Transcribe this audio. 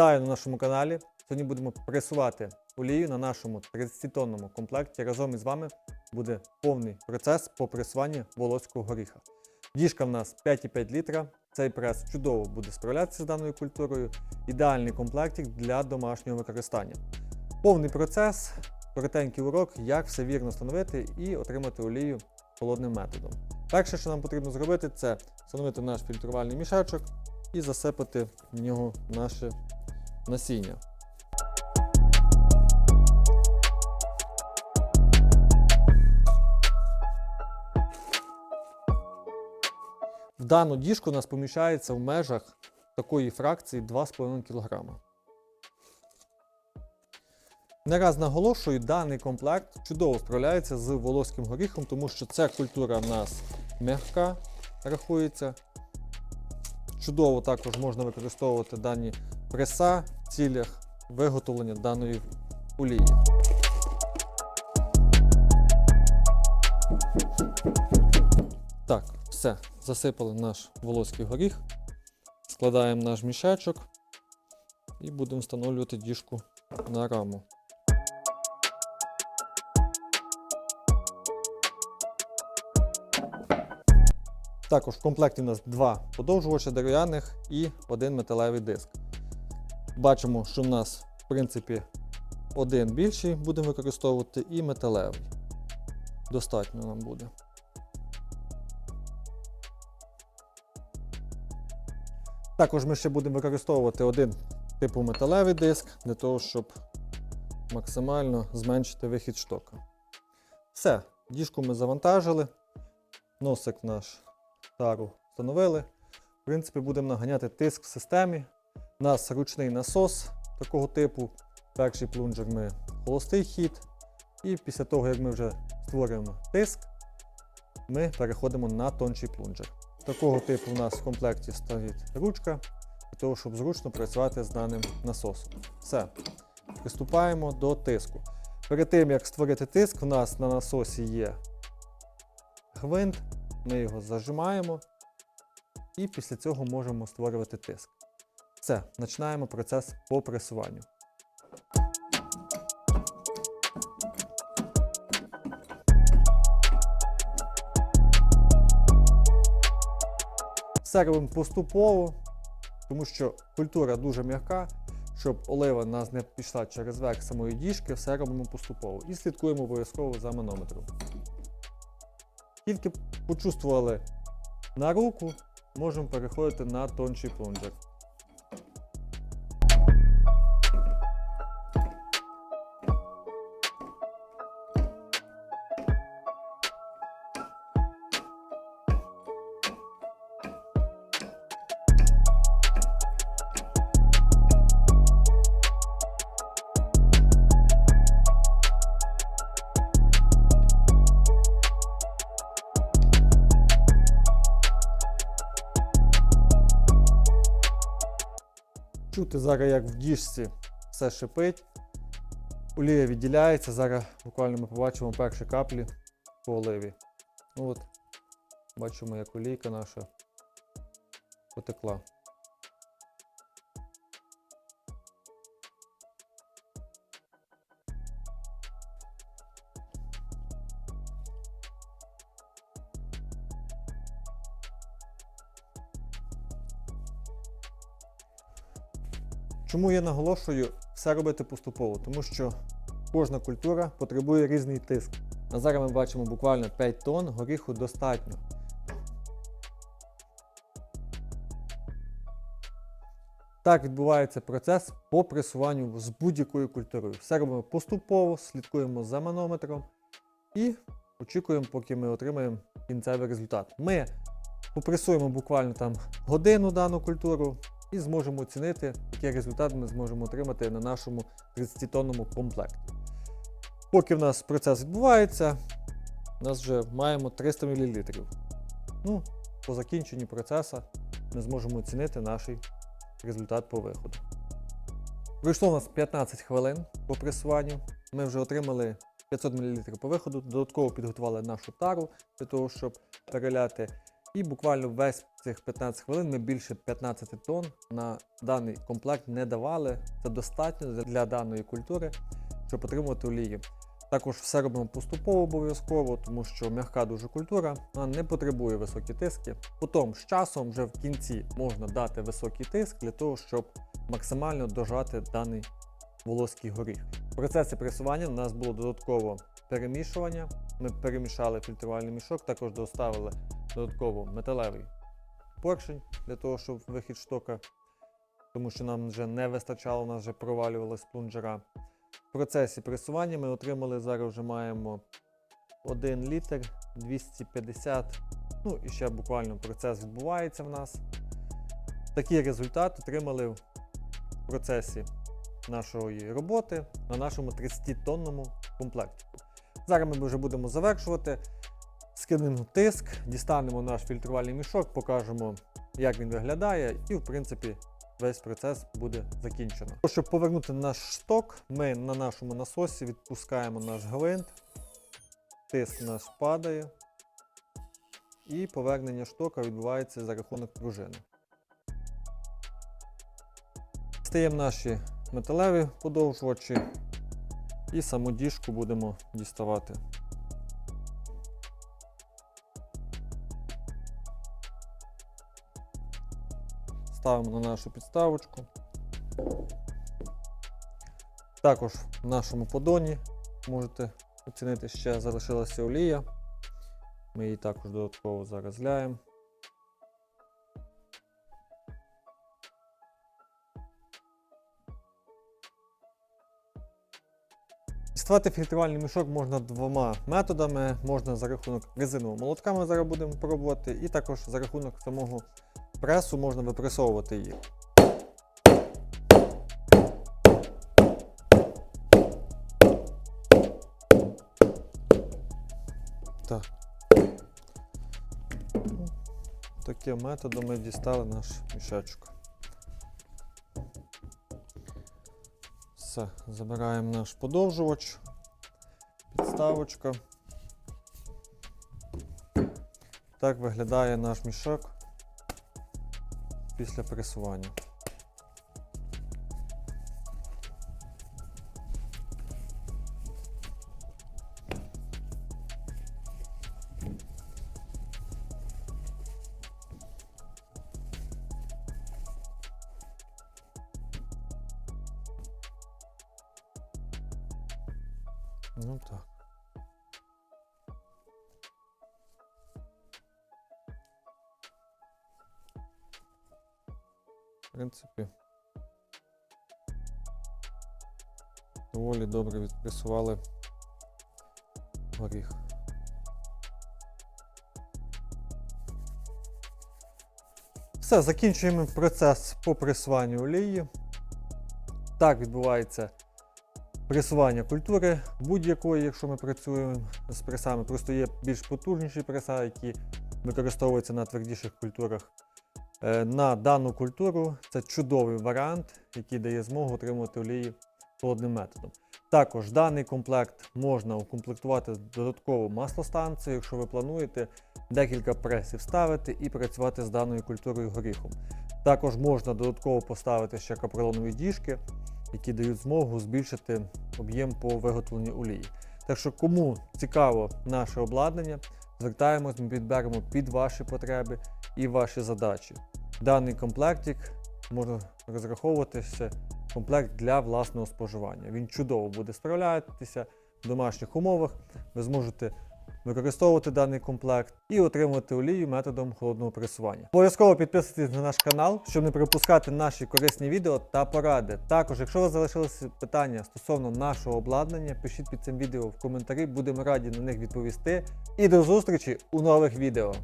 Вітаю на нашому каналі. Сьогодні будемо пресувати олію на нашому 30-тонному комплекті. Разом із вами буде повний процес по пресуванню волоського горіха. Діжка в нас 5,5 літра. Цей прес чудово буде справлятися з даною культурою. Ідеальний комплектик для домашнього використання. Повний процес, коротенький урок, як все вірно встановити і отримати олію холодним методом. Перше, що нам потрібно зробити, це встановити наш фільтрувальний мішечок і засипати в нього наше насіння. В дану діжку у нас поміщається в межах такої фракції 2,5 кг. Не раз наголошую, даний комплект чудово справляється з волоським горіхом, тому що ця культура в нас м'яка рахується. Чудово також можна використовувати дані преса в цілях виготовлення даної олії. Так, все, засипали наш волоський горіх, складаємо наш мішечок і будемо встановлювати діжку на раму. Також в комплекті у нас два подовжувача дерев'яних і один металевий диск. Бачимо, що в нас, в принципі, один більший будемо використовувати і металевий. Достатньо нам буде. Також ми ще будемо використовувати один типу металевий диск для того, щоб максимально зменшити вихід штока. Все, діжку ми завантажили, носик наш тару встановили. В принципі, будемо наганяти тиск в системі. У нас ручний насос такого типу. Перший плунжер ми холостий хід. І після того, як ми вже створюємо тиск, ми переходимо на тонший плунжер. Такого типу у нас в комплекті стоїть ручка, для того, щоб зручно працювати з даним насосом. Все. Приступаємо до тиску. Перед тим, як створити тиск, у нас на насосі є гвинт, ми його зажимаємо і після цього можемо створювати тиск. Все, починаємо процес по пресуванню. Все робимо поступово, тому що культура дуже м'яка, щоб олива нас не пішла через верх самої діжки, все робимо поступово і слідкуємо обов'язково за манометром. Тільки почувствували на руку, можемо переходити на тонший плунжер. Чути зараз, як в діжці все шипить. Олія відділяється. Зараз буквально ми побачимо перші каплі по оливі. Ну от, бачимо, як олійка наша потекла. Чому я наголошую все робити поступово? Тому що кожна культура потребує різний тиск. А зараз ми бачимо буквально 5 тонн горіху достатньо. Так відбувається процес по пресуванню з будь-якою культурою. Все робимо поступово, слідкуємо за манометром і очікуємо, поки ми отримаємо кінцевий результат. Ми попресуємо буквально там годину дану культуру і зможемо оцінити, який результат ми зможемо отримати на нашому 30-тонному комплекті. Поки в нас процес відбувається, у нас вже маємо 300 мл. Ну, по закінченні процесу ми зможемо оцінити наш результат по виходу. Пройшло у нас 15 хвилин по пресуванню. Ми вже отримали 500 мл по виходу, додатково підготували нашу тару для того, щоб переляти І буквально весь цих 15 хвилин ми більше 15 тонн на даний комплект не давали. Це достатньо для- даної культури, щоб отримувати олії. Також все робимо поступово обов'язково, тому що м'яка дуже культура, вона не потребує високі тиски. Потім з часом вже в кінці можна дати високий тиск для того, щоб максимально дожати даний волоський горіх. В процесі пресування у нас було додатково перемішування. Ми перемішали фільтрувальний мішок, також доставили додатково металевий поршень для того, щоб вихід штока, тому що нам вже не вистачало, у нас вже провалювалась плунжера. В процесі пресування ми отримали зараз вже маємо 1 літр 250. Ну і ще буквально процес відбувається в нас. Такий результат отримали в процесі нашої роботи на нашому 30-тонному комплекті. Зараз ми вже будемо завершувати. Скинемо тиск, дістанемо наш фільтрувальний мішок, покажемо, як він виглядає, і в принципі весь процес буде закінчено. Щоб повернути наш шток, ми на нашому насосі відпускаємо наш гвинт, тиск наш падає, і повернення штока відбувається за рахунок пружини. Стаємо наші металеві подовжувачі і саму діжку будемо діставати. Ставимо на нашу підставочку. Також в нашому подоні можете оцінити, ще залишилася олія. Ми її також додатково зараз зляємо. Фільтрувальний мішок можна двома методами. Можна за рахунок резинового молотка, ми зараз будемо пробувати, і також за рахунок самого пресу можна випресовувати її. Так. Таким методом ми дістали наш мішечок. Все, забираємо наш подовжувач, підставочка. Так виглядає наш мішок після пресування. Ну так. В принципі. Доволі добре відпресували горіх. Все, закінчуємо процес по пресуванню олії. Так відбувається пресування культури будь-якої, якщо ми працюємо з пресами. Просто є більш потужніші преса, які використовуються на твердіших культурах. Е, На дану культуру це чудовий варіант, який дає змогу отримувати олії холодним методом. Також даний комплект можна укомплектувати додатково маслостанцією, якщо ви плануєте декілька пресів ставити і працювати з даною культурою горіхом. Також можна додатково поставити ще капролонові діжки, які дають змогу збільшити об'єм по виготовленню олії. Так що, кому цікаво наше обладнання, звертаємось, ми підберемо під ваші потреби і ваші задачі. Даний комплектик можна розраховуватися комплект для власного споживання. Він чудово буде справлятися в домашніх умовах. Ви зможете використовувати даний комплект і отримувати олію методом холодного пресування. Обов'язково підписуйтесь на наш канал, щоб не пропускати наші корисні відео та поради. Також, якщо у вас залишилися питання стосовно нашого обладнання, пишіть під цим відео в коментарі, будемо раді на них відповісти. І до зустрічі у нових відео.